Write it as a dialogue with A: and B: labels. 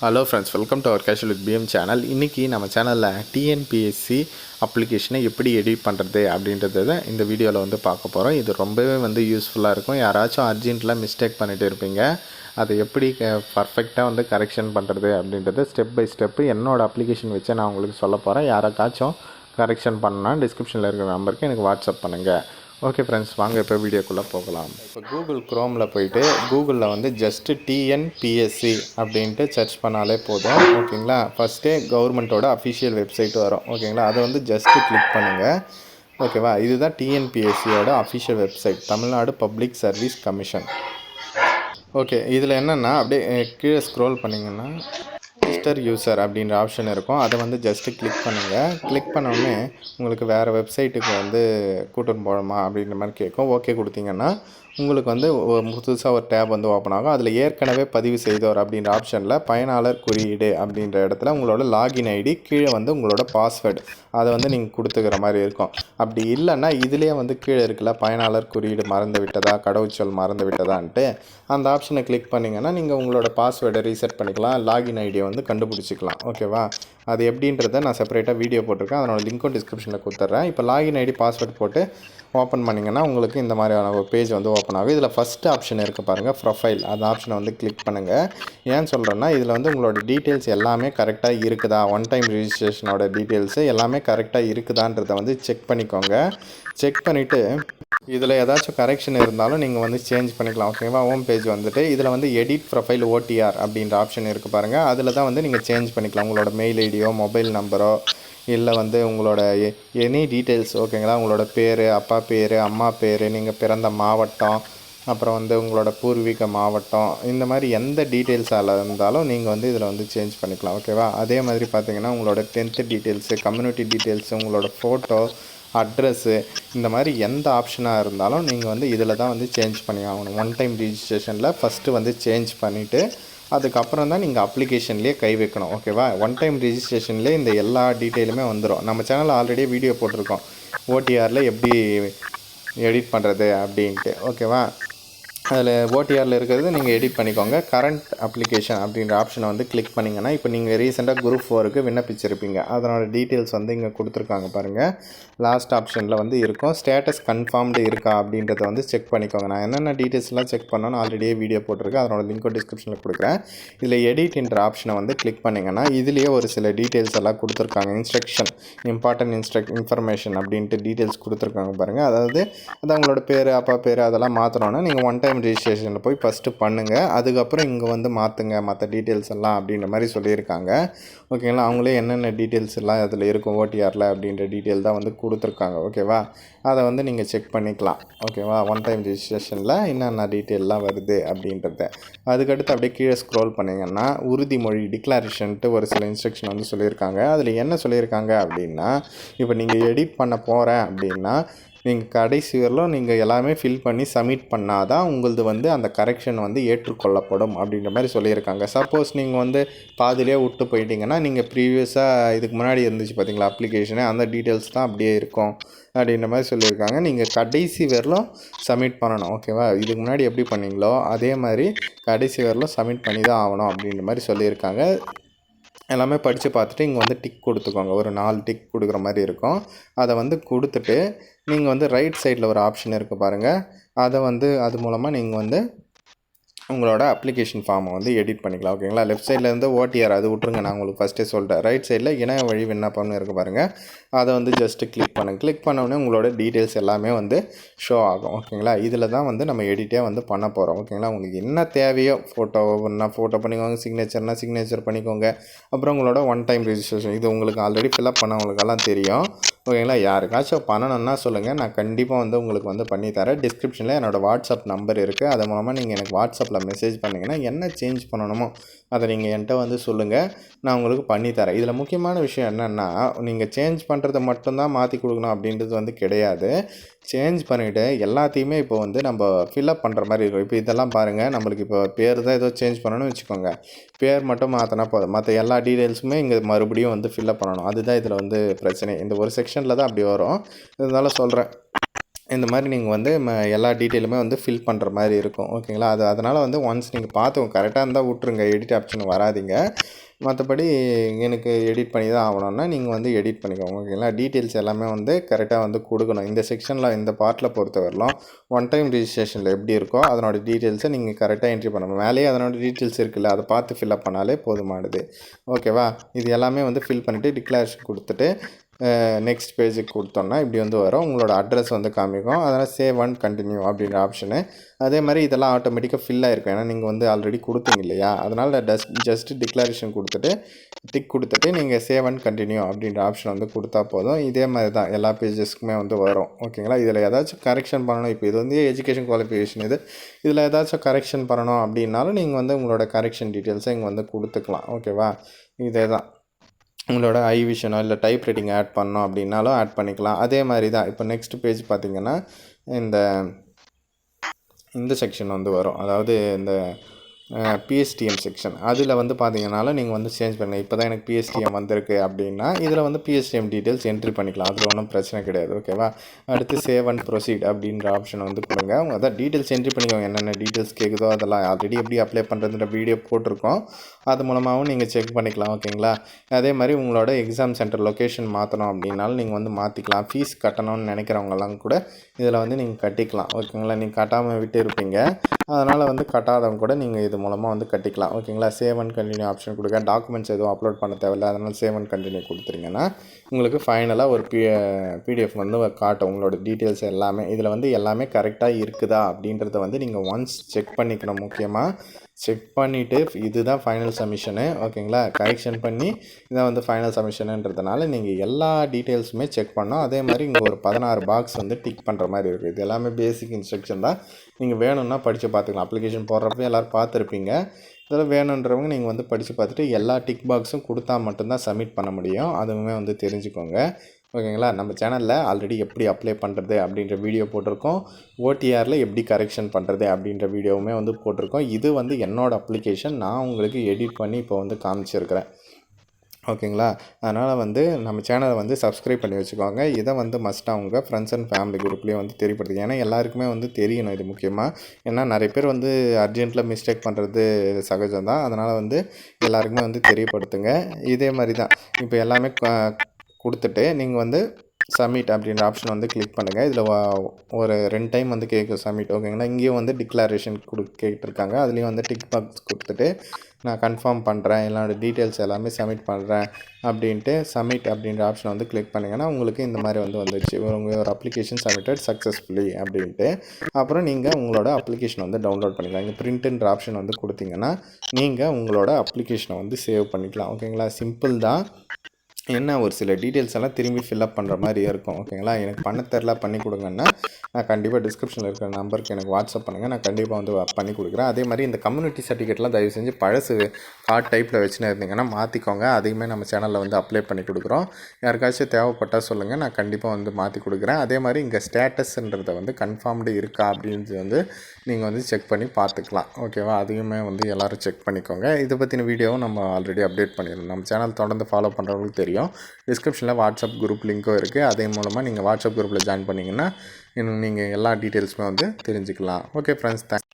A: Hello friends welcome to our casual with PM channel இன்றைக்கி நம்ம சேனலில் டிஎன்பிஎஸ்சி அப்ளிகேஷனை எப்படி எடிட் பண்ணுறது அப்படின்றத தான் இந்த வீடியோவில் வந்து பார்க்க போகிறோம் இது ரொம்பவே வந்து யூஸ்ஃபுல்லாக இருக்கும். யாராச்சும் அர்ஜென்ட்டில் மிஸ்டேக் பண்ணிட்டு இருப்பீங்க. அதை எப்படி பர்ஃபெக்டாக வந்து கரெக்ஷன் பண்ணுறது அப்படின்றத ஸ்டெப் பை ஸ்டெப்பு என்னோடய அப்ளிகேஷன் வச்சு நான் உங்களுக்கு சொல்ல போகிறேன் யாராக்காச்சும் கரெக்ஷன் பண்ணால் டிஸ்கிரிப்ஷனில் இருக்கிற நம்பருக்கு எனக்கு வாட்ஸ்அப் பண்ணுங்கள் ஓகே ஃப்ரெண்ட்ஸ் வாங்க இப்போ வீடியோக்குள்ளே போகலாம். இப்போ கூகுள் க்ரோமில் போயிட்டு கூகுளில் வந்து ஜஸ்ட்டு டிஎன்பிஎஸ்சி அப்படின்ட்டு சர்ச் பண்ணாலே போதும். ஓகேங்களா ஃபஸ்ட்டே கவர்மெண்ட்டோட அஃபிஷியல் வெப்சைட் வரும். ஓகேங்களா அதை வந்து ஜஸ்ட்டு கிளிக் பண்ணுங்கள் ஓகேவா இதுதான் டிஎன்பிஎஸ்சியோட official website Tamil Nadu public service commission okay இதில் என்னென்னா அப்படியே கீழே ஸ்க்ரோல் பண்ணிங்கன்னா ரெஜிஸ்டர் யூசர் அப்படின்ற ஆப்ஷன் இருக்கும். அதை வந்து ஜஸ்ட்டு கிளிக் பண்ணுங்கள் கிளிக் பண்ணோடனே உங்களுக்கு வேறு வெப்சைட்டுக்கு வந்து கூட்டின்னு போகணுமா அப்படின்ற மாதிரி கேட்கும். ஓகே கொடுத்தீங்கன்னா உங்களுக்கு வந்து புதுசாக ஒரு டேப் வந்து ஓப்பன் ஆகும். அதில் ஏற்கனவே பதிவு செய்தோர் அப்படின்ற ஆப்ஷனில் பயனாளர் குறியீடு அப்படின்ற இடத்துல உங்களோட லாகின் ஐடி கீழே வந்து உங்களோட பாஸ்வேர்டு அதை வந்து நீங்கள் கொடுத்துக்கிற மாதிரி இருக்கும். அப்படி இல்லைன்னா இதுலேயே வந்து கீழே இருக்குல்ல பயனாளர் குறியீடு மறந்து விட்டதா கடவுச்சொல் மறந்து விட்டதான்ட்டு அந்த ஆப்ஷனை கிளிக் பண்ணிங்கன்னா நீங்கள் உங்களோட பாஸ்வேர்டை ரீசெட் பண்ணிக்கலாம் லாகின் ஐடியை வந்து கண்டுபிடிச்சிக்கலாம். ஓகேவா அது எப்படின்றத நான் செப்பரேட்டாக வீடியோ போட்டிருக்கேன். அதனோட லிங்க்கும் டிஸ்கிரிப்ஷனில் கொடுத்துட்றேன். இப்போ லாகின் ஐடி பாஸ்வேர்ட் போட்டு ஓப்பன் பண்ணிங்கன்னா உங்களுக்கு இந்த மாதிரியான ஒரு பேஜ் வந்து ஓப்பன் ஆகும். இதில் ஃபஸ்ட்டு ஆப்ஷன் இருக்குது பாருங்கள் ப்ரொஃபைல் அந்த ஆப்ஷனை வந்து கிளிக் பண்ணுங்கள் ஏன் சொல்கிறேன்னா இதில் வந்து உங்களோட டீட்டெயில்ஸ் எல்லாமே கரெக்டாக இருக்குதா? ஒன் டைம் ரிஜிஸ்ட்ரேஷனோட டீட்டெயில்ஸு எல்லாமே கரெக்டாக இருக்குதான்றதை வந்து செக் பண்ணிக்கோங்க. செக் பண்ணிவிட்டு இதில் ஏதாச்சும் கரெக்ஷன் இருந்தாலும் நீங்கள் வந்து சேஞ்ச் பண்ணிக்கலாம் ஓகேவா ஹோம் பேஜ் வந்துட்டு இதில் வந்து எடிட் ப்ரொஃபைல் ஓடிஆர் அப்படின்ற ஆப்ஷன் இருக்குது பாருங்கள் அதில் தான் வந்து நீங்கள் சேஞ்ச் பண்ணிக்கலாம். உங்களோட மெயில் ஐடியோ மொபைல் நம்பரோ இல்லை வந்து உங்களோட எனி டீட்டெயில்ஸ் ஓகேங்களா உங்களோட பேர் அப்பா பேர் அம்மா பேர் நீங்கள் பிறந்த மாவட்டம் அப்புறம் வந்து உங்களோட பூர்வீக மாவட்டம் இந்த மாதிரி எந்த டீட்டெயில்ஸால் இருந்தாலும் நீங்கள் வந்து இதில் வந்து சேஞ்ச் பண்ணிக்கலாம் ஓகேவா அதே மாதிரி பார்த்தீங்கன்னா உங்களோட டென்த்து டீட்டெயில்ஸு கம்யூனிட்டி டீட்டெயில்ஸு உங்களோட ஃபோட்டோ அட்ரஸ்ஸு இந்த மாதிரி எந்த ஆப்ஷனாக இருந்தாலும் நீங்கள் வந்து இதில் தான் வந்து சேஞ்ச் பண்ணி ஆகணும். ஒன் டைம் ரிஜிஸ்ட்ரேஷனில் ஃபஸ்ட்டு வந்து சேஞ்ச் பண்ணிவிட்டு அதுக்கப்புறம் தான் நீங்கள் அப்ளிகேஷன்லேயே கை வைக்கணும். ஓகேவா ஒன் டைம் ரிஜிஸ்ட்ரேஷன்லேயே இந்த எல்லா டீட்டெயிலுமே வந்துடும் நம்ம சேனலில் ஆல்ரெடி வீடியோ போட்டிருக்கோம். ஓடிஆரில் எப்படி எடிட் பண்ணுறது அப்படின்ட்டு. ஓகேவா அதில் ஓடிஆரில் இருக்கிறது நீங்கள் எடிட் பண்ணிக்கோங்க. கரண்ட் அப்ளிகேஷன் அப்படின்ற ஆப்ஷனை வந்து கிளிக் பண்ணிங்கன்னா இப்போ நீங்கள் ரீசெண்டாக குரூப் ஃபோருக்கு விண்ணப்பிச்சிருப்பீங்க. அதனோட டீட்டெயில்ஸ் வந்து இங்கே கொடுத்துருக்காங்க பாருங்கள் லாஸ்ட் ஆப்ஷனில் வந்து இருக்கும். ஸ்டேட்டஸ் கன்ஃபார்ம்டு இருக்கா அப்படின்றத வந்து செக் பண்ணிக்கோங்க. நான் என்னென்ன டீட்டெயில்ஸ்லாம் செக் பண்ணணும்னு ஆல்ரெடியே வீடியோ போட்டிருக்கேன். அதனோட லிங்க்கும் டிஸ்கிரிப்ஷனில் கொடுக்குறேன். இதில் எடிட்ன்ற ஆப்ஷனை வந்து கிளிக் பண்ணிங்கன்னா இதுலேயே ஒரு சில டீட்டெயில்ஸ் எல்லாம் கொடுத்துருக்காங்க. இன்ஸ்ட்ரக்ஷன் இம்பார்ட்டன்ட் இன்ஸ்ட்ரக் இன்ஃபர்மேஷன் அப்படின்ட்டு டீட்டெயில்ஸ் கொடுத்துருக்காங்க பாருங்கள் அதாவது அது உங்களோட பேர் அப்பா பேர் அதெல்லாம் மாற்றணுன்னா நீங்கள் ஒன் டைம் ரிஜிஸ்ட்ரேஷனில் போய் ஃபஸ்ட்டு பண்ணுங்கள் அதுக்கப்புறம் இங்கே வந்து மாற்றுங்க மற்ற டீட்டெயில்ஸ் எல்லாம் அப்படின்ற மாதிரி சொல்லியிருக்காங்க. ஓகேங்களா அவங்களே என்னென்ன டீட்டெயில்ஸ் எல்லாம் அதில் இருக்கும் ஓடிஆரில் அப்படின்ற டீட்டெயில் தான் வந்து கொடுத்துருக்காங்க. ஓகேவா அதை வந்து நீங்கள் செக் பண்ணிக்கலாம். ஓகேவா ஒன் டைம் ரிஜிஸ்ட்ரேஷனில் என்னென்ன டீட்டெயிலெலாம் வருது அப்படின்றத. அதுக்கடுத்து அப்படியே கீழே ஸ்க்ரோல் பண்ணிங்கன்னா உறுதிமொழி டிக்ளரேஷன்ட்டு ஒரு சில இன்ஸ்ட்ரக்ஷன் வந்து சொல்லியிருக்காங்க. அதில் என்ன சொல்லியிருக்காங்க அப்படின்னா இப்போ நீங்கள் எடிட் பண்ண போகிறேன் அப்படின்னா நீங்கள் கடைசி வரலும் நீங்கள் எல்லாமே ஃபில் பண்ணி சப்மிட் பண்ணாதான் உங்களது வந்து அந்த கரெக்ஷன் வந்து ஏற்றுக்கொள்ளப்படும் அப்படின்ற மாதிரி சொல்லியிருக்காங்க. சப்போஸ் நீங்கள் வந்து பாதியிலே விட்டு போயிட்டீங்கன்னா நீங்கள் ப்ரீவியஸாக இதுக்கு முன்னாடி இருந்துச்சு பார்த்தீங்களா அப்ளிகேஷனு அந்த டீட்டெயில்ஸ் தான் அப்படியே இருக்கும் அப்படின்ற மாதிரி சொல்லியிருக்காங்க. நீங்கள் கடைசி வரலும் சப்மிட் பண்ணணும் ஓகேவா இதுக்கு முன்னாடி எப்படி பண்ணீங்களோ அதே மாதிரி கடைசி வரலும் சப்மிட் பண்ணி தான் ஆகணும் அப்படின்ற மாதிரி சொல்லியிருக்காங்க. எல்லாமே படித்து பார்த்துட்டு இங்கே வந்து டிக் கொடுத்துக்கோங்க. ஒரு நாலு டிக் கொடுக்குற மாதிரி இருக்கும். அதை வந்து கொடுத்துட்டு நீங்கள் வந்து ரைட் சைடில் ஒரு ஆப்ஷன் இருக்குது பாருங்கள் அதை வந்து அது மூலமாக நீங்கள் வந்து உங்களோட அப்ளிகேஷன் ஃபார்மை வந்து எடிட் பண்ணிக்கலாம் ஓகேங்களா லெஃப்ட் சைடில் இருந்து ஓடிஆர் அது விட்ருங்க நான் உங்களுக்கு ஃபஸ்ட்டே சொல்லிட்டேன் ரைட் சைடில் இணைய வழி விண்ணப்பம்னு இருக்குது பாருங்கள் அதை வந்து ஜஸ்ட்டு கிளிக் பண்ணுங்கள் கிளிக் பண்ணோடனே உங்களோட டீட்டெயில்ஸ் எல்லாமே வந்து ஷோ ஆகும் ஓகேங்களா இதில் தான் வந்து நம்ம எடிட்டே வந்து பண்ண போகிறோம் ஓகேங்களா உங்களுக்கு என்ன தேவையோ ஃபோட்டோ ஃபோட்டோ பண்ணிக்கோங்க சிக்னேச்சர்னால் சிக்னேச்சர் பண்ணிக்கோங்க. அப்புறம் உங்களோட ஒன் டைம் ரிஜிஸ்ட்ரேஷன் இது உங்களுக்கு ஆல்ரெடி ஃபில்அப் பண்ணவங்களுக்கெல்லாம் தெரியும். ஓகேங்களா? யாருக்காச்சும் பண்ணணும்னா சொல்லுங்கள் நான் கண்டிப்பாக வந்து உங்களுக்கு வந்து பண்ணித்தரேன் டிஸ்கிரிப்ஷனில் என்னோடய வாட்ஸ்அப் நம்பர் இருக்குது அது மூலமாக நீங்கள் எனக்கு வாட்ஸ்அப்பில் மெசேஜ் பண்ணிங்கன்னா என்ன சேஞ்ச் பண்ணணுமோ அதை நீங்கள் என்கிட்ட வந்து சொல்லுங்கள் நான் உங்களுக்கு பண்ணித்தரேன் இதில் முக்கியமான விஷயம் என்னென்னா நீங்கள் சேஞ்ச் பண்ணுறதை மட்டும்தான் மாற்றி கொடுக்கணும் அப்படின்றது வந்து கிடையாது. சேஞ்ச் பண்ணிவிட்டு எல்லாத்தையுமே இப்போ வந்து நம்ம ஃபில்அப் பண்ணுற மாதிரி இருக்கும். இப்போ இதெல்லாம் பாருங்கள் நம்மளுக்கு இப்போ பேர் தான் ஏதோ சேஞ்ச் பண்ணணும்னு வச்சுக்கோங்க. பேர் மட்டும் மாற்றினா போதும். மற்ற எல்லா டீட்டெயில்ஸுமே இங்கே மறுபடியும் வந்து ஃபில்அப் பண்ணணும். அதுதான் இதில் வந்து பிரச்சனை. இந்த ஒரு செக்ஷனில் தான் அப்படி வரும். இருந்தாலும் சொல்கிறேன் இந்த மாதிரி நீங்கள் வந்து ம எல்லா டீட்டெயிலுமே வந்து ஃபில் பண்ணுற மாதிரி இருக்கும். ஓகேங்களா? அது அதனால் வந்து ஒன்ஸ் நீங்கள் பார்த்து கரெக்டாக இருந்தால் விட்ருங்க எடிட் ஆப்ஷன் வராதீங்க. மற்றபடி எனக்கு எடிட் பண்ணி தான் ஆகணும்னா நீங்கள் வந்து எடிட் பண்ணிக்கோங்க. ஓகேங்களா? டீட்டெயில்ஸ் எல்லாமே வந்து கரெக்டாக வந்து கொடுக்கணும். இந்த செக்ஷனில் இந்த பார்ட்டில் பொறுத்தவரைலாம் ஒன் டைம் ரிஜிஸ்ட்ரேஷனில் எப்படி இருக்கோ அதனோட டீட்டெயில்ஸை நீங்கள் கரெக்டாக என்ட்ரி பண்ணணும். மேலேயே அதனோட டீட்டெயில்ஸ் இருக்குல்ல அதை பார்த்து ஃபில்அப் பண்ணாலே போதுமானது. ஓகேவா? இது எல்லாமே வந்து ஃபில் பண்ணிவிட்டு டிக்ளரேஷன் கொடுத்துட்டு நெக்ஸ்ட் பேஜுக்கு கொடுத்தோம்னா இப்படி வந்து வரும். உங்களோட அட்ரஸ் வந்து காமிக்கும். அதனால் சேவ் அண்ட் கண்டினியூ அப்படின்ற ஆப்ஷனு அதே மாதிரி இதெல்லாம் ஆட்டோமேட்டிக்காக ஃபில் ஆகிருக்கும் ஏன்னா நீங்கள் வந்து ஆல்ரெடி கொடுத்தீங்க இல்லையா? அதனால் டஸ்ட் ஜஸ்ட் டிக்ளரேஷன் கொடுத்துட்டு டிக் கொடுத்துட்டு நீங்கள் சேவ் அண்ட் கண்டினியூ அப்படின்ற ஆப்ஷன் வந்து கொடுத்தா போதும். இதே மாதிரி தான் எல்லா பேஜஸ்க்குமே வந்து வரும். ஓகேங்களா இதில் ஏதாச்சும் கரெக்ஷன் பண்ணணும். இப்போ இது வந்து எஜுகேஷன் குவாலிஃபிகேஷன் இது. இதில் ஏதாச்சும் கரெக்ஷன் பண்ணணும் அப்படின்னாலும் நீங்கள் வந்து உங்களோட கரெக்ஷன் டீட்டெயில்ஸை இங்கே வந்து கொடுத்துக்கலாம். ஓகேவா இதே தான் உங்களோட ஐ விஷனோ இல்லை டைப் ரைட்டிங் ஆட் பண்ணோம் அப்படின்னாலும் ஆட் பண்ணிக்கலாம். அதே மாதிரி தான் இப்போ நெக்ஸ்ட் பேஜ் பார்த்தீங்கன்னா இந்த இந்த செக்ஷன் வந்து வரும். அதாவது இந்த பிஎஸ்டிஎம் செக்ஷன் அதில் வந்து பார்த்தீங்கனாலும் நீங்கள் வந்து சேஞ்ச் பண்ணுங்கள் இப்போ தான் எனக்கு பிஎஸ்டிஎம் வந்திருக்கு அப்படின்னா இதில் வந்து பிஎஸ்டிஎம் டீட்டெயில்ஸ் என்ட்ரி பண்ணிக்கலாம். அதில் ஒன்றும் பிரச்சனை கிடையாது ஓகேவா அடுத்து சேவ் அண்ட் ப்ரொசீட் அப்படின்ற ஆப்ஷன் வந்து கொடுங்க. அவங்க அதான் டீட்டெயில்ஸ் என்ட்ரி பண்ணிக்கோங்க. என்னென்ன டீட்டெயில்ஸ் கேட்குதோ அதெல்லாம் ஆல்ரெடி எப்படி அப்ளை பண்ணுறதுன்ற வீடியோ போட்டிருக்கோம். அது மூலமாகவும் நீங்கள் செக் பண்ணிக்கலாம் ஓகேங்களா அதே மாதிரி உங்களோட எக்ஸாம் சென்டர் லொக்கேஷன் மாற்றணும் அப்படின்னாலும் நீங்கள் வந்து மாற்றிக்கலாம் ஃபீஸ் கட்டணும்னு நினைக்கிறவங்கலாம் கூட இதில் வந்து நீங்கள் கட்டிக்கலாம் ஓகேங்களா நீங்கள் கட்டாமல் விட்டு இருப்பீங்க அதனால் வந்து கட்டாதவங்க கூட நீங்கள் இது மூலமாக வந்து கட்டிக்கலாம். ஓகேங்களா? சேவ் அண்ட் கண்டினியூ ஆப்ஷன் கொடுக்க டாக்குமெண்ட்ஸ் எதுவும் அப்லோட் பண்ண தேவையில்ல. அதனால் சேவ் அண்ட் கண்டினியூ கொடுத்துருங்கன்னா உங்களுக்கு ஃபைனலாக ஒரு பி பிடிஎஃப் வந்து காட்டும். உங்களோட டீட்டெயில்ஸ் எல்லாமே. இதில் வந்து எல்லாமே கரெக்டாக இருக்குதா அப்படின்றத வந்து நீங்கள் ஒன்ஸ் செக் பண்ணிக்கணும். முக்கியமாக செக் பண்ணிவிட்டு இதுதான் ஃபைனல் சப்மிஷனு ஓகேங்களா கரெக்ஷன் பண்ணி இதான் வந்து ஃபைனல் சப்மிஷனுன்றதுனால நீங்கள் எல்லா டீட்டெயில்ஸுமே செக் பண்ணோம் அதே மாதிரி இங்கே ஒரு பதினாறு பாக்ஸ் வந்து டிக் பண்ணுற மாதிரி இருக்குது இது எல்லாமே பேசிக் இன்ஸ்ட்ரக்ஷன் தான். நீங்கள் வேணும்னா படித்து பார்த்துக்கலாம். அப்ளிகேஷன் போடுறப்ப எல்லோரும் பார்த்துருப்பீங்க. இதெல்லாம் வேணுன்றவங்க நீங்கள் வந்து படித்து பார்த்துட்டு எல்லா டிக் பாக்ஸும் கொடுத்தா மட்டும்தான் சப்மிட் பண்ண முடியும். அதுவுமே வந்து தெரிஞ்சுக்கோங்க. ஓகேங்களா? நம்ம சேனலில் ஆல்ரெடி எப்படி அப்ளை பண்ணுறது அப்படின்ற வீடியோ போட்டிருக்கோம். ஓடிஆரில் எப்படி கரெக்ஷன் பண்ணுறது அப்படின்ற வீடியோவுமே வந்து போட்டிருக்கோம். இது வந்து என்னோடய அப்ளிகேஷன் நான் உங்களுக்கு எடிட் பண்ணி இப்போ வந்து காமிச்சிருக்கிறேன். ஓகேங்களா? அதனால் வந்து நம்ம சேனலை வந்து சப்ஸ்கிரைப் பண்ணி வச்சுக்கோங்க. இதை வந்து மஸ்ட்டாக உங்கள் ஃப்ரெண்ட்ஸ் அண்ட் ஃபேமிலி குரூப்லேயே வந்து தெரியப்படுத்துங்க ஏன்னா எல்லாருக்குமே வந்து தெரியணும் இது முக்கியமாக ஏன்னா நிறைய பேர் வந்து அர்ஜென்ட்டில் மிஸ்டேக் பண்ணுறது சகஜம் தான் அதனால் வந்து எல்லாருக்குமே வந்து தெரியப்படுத்துங்க. இதே மாதிரி தான் இப்போ எல்லாமே கொடுத்துட்டு நீங்கள் வந்து சப்மிட் அப்படின்ற ஆப்ஷன் வந்து கிளிக் பண்ணுங்கள் இதில் ஒரு ரெண்டு டைம் வந்து கேட்கும் சப்மிட் ஓகேங்களா இங்கேயும் வந்து டிக்ளரேஷன் கொடு கேட்டிருக்காங்க. அதுலேயும் வந்து டிக் பாக்ஸ் கொடுத்துட்டு நான் கன்ஃபார்ம் பண்ணுறேன் என்னோடய டீட்டெயில்ஸ் எல்லாமே சப்மிட் பண்ணுறேன் அப்படின்ட்டு சப்மிட் அப்படின்ற ஆப்ஷன் வந்து கிளிக் பண்ணிங்கன்னா உங்களுக்கு இந்த மாதிரி வந்து வந்துடுச்சு உங்கள் ஒரு அப்ளிகேஷன் சப்மிட்டட் சக்ஸஸ்ஃபுல்லி அப்படின்ட்டு. அப்புறம் நீங்கள் உங்களோட அப்ளிகேஷன் வந்து டவுன்லோட் பண்ணிக்கலாம். இங்கே பிரிண்ட்டுன்ற ஆப்ஷன் வந்து கொடுத்தீங்கன்னா நீங்கள் உங்களோட அப்ளிகேஷனை வந்து சேவ் பண்ணிக்கலாம். ஓகேங்களா சிம்பிள் தான். என்ன ஒரு சில டீட்டெயில்ஸ் எல்லாம் திரும்பி ஃபில்அப் பண்ணுற மாதிரி இருக்கும். ஓகேங்களா எனக்கு பண்ண தெரில பண்ணி கொடுங்கன்னா. நான் கண்டிப்பாக டிஸ்கிரிப்ஷனில் இருக்கிற நம்பருக்கு எனக்கு வாட்ஸ்அப் பண்ணுங்கள் நான் கண்டிப்பாக வந்து பண்ணி கொடுக்குறேன். அதே மாதிரி இந்த கம்யூனிட்டி சர்டிஃபிகேட்லாம் தயவு செஞ்சு பழசு கார்ட் டைப்பில் வச்சுன்னு இருந்தீங்கன்னா மாற்றிக்கோங்க அதையுமே நம்ம சேனலில் வந்து அப்ளை பண்ணி கொடுக்குறோம். யாருக்காச்சும் தேவைப்பட்டால் சொல்லுங்கள் நான் கண்டிப்பாக வந்து மாற்றி கொடுக்குறேன். அதே மாதிரி இங்கே ஸ்டேட்டஸ்ன்றதை வந்து கன்ஃபார்ம்டு இருக்கா அப்படின்றது வந்து நீங்கள் வந்து செக் பண்ணி பார்த்துக்கலாம். ஓகேவா அதையுமே வந்து எல்லோரும் செக் பண்ணிக்கோங்க. இதை பற்றின வீடியோவும் நம்ம ஆல்ரெடி அப்டேட் பண்ணியிருந்தோம் நம்ம சேனல் தொடர்ந்து ஃபாலோ பண்ணுறவங்களுக்கு தெரியும். டிஸ்கிரிப்ஷனில் வாட்ஸ்அப் குரூப் லிங்க்கும் இருக்குது அதே மூலமாக நீங்கள் வாட்ஸ்அப் குரூப்பில் ஜாயின் பண்ணிங்கன்னா நீங்கள் எல்லா டீட்டெயில்ஸுமே வந்து தெரிஞ்சுக்கலாம். Okay friends thank